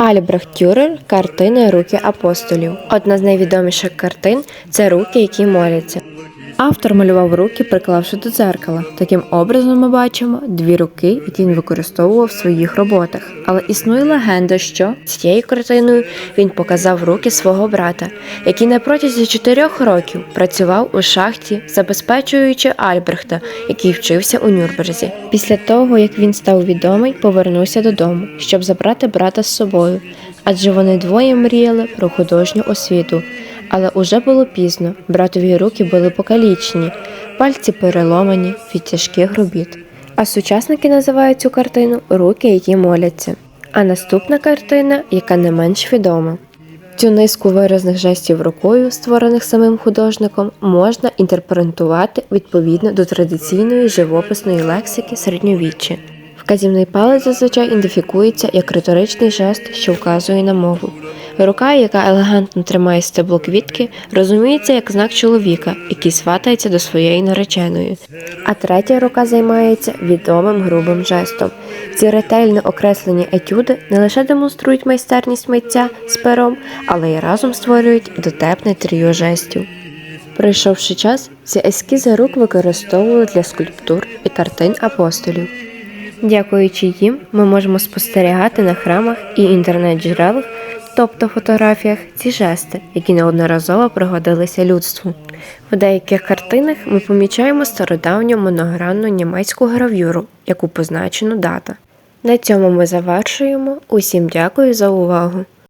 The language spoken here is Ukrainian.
Альбрехт Тюрер картини Руки апостолів. Одна з найвідоміших картин це руки, які моляться. Автор малював руки, приклавши до дзеркала. Таким образом, ми бачимо дві руки, які він використовував в своїх роботах. Але існує легенда, що цією картиною він показав руки свого брата, який на протязі чотирьох років працював у шахті, забезпечуючи Альбрехта, який вчився у Нюрнберзі. Після того, як він став відомий, повернувся додому, щоб забрати брата з собою, адже вони двоє мріяли про художню освіту. Але уже було пізно, братові руки були покалічені, пальці переломані від тяжких робіт. А сучасники називають цю картину Руки, які моляться. А наступна картина, яка не менш відома. Цю низку виразних жестів рукою, створених самим художником, можна інтерпретувати відповідно до традиційної живописної лексики середньовіччя. Вказівний палець зазвичай ідентифікується як риторичний жест, що вказує на мову. Рука, яка елегантно тримає стебло квітки, розуміється як знак чоловіка, який сватається до своєї нареченої. А третя рука займається відомим грубим жестом. Ці ретельно окреслені етюди не лише демонструють майстерність митця з пером, але й разом створюють дотепне тріо жестів. Пройшовши час, ці ескізи рук використовували для скульптур і картин апостолів. Дякуючи їм, ми можемо спостерігати на храмах і інтернет-джерелах, тобто фотографіях, ці жести, які неодноразово пригодилися людству. В деяких картинах ми помічаємо стародавню моногранну німецьку гравюру, яку позначено дата. На цьому ми завершуємо. Усім дякую за увагу!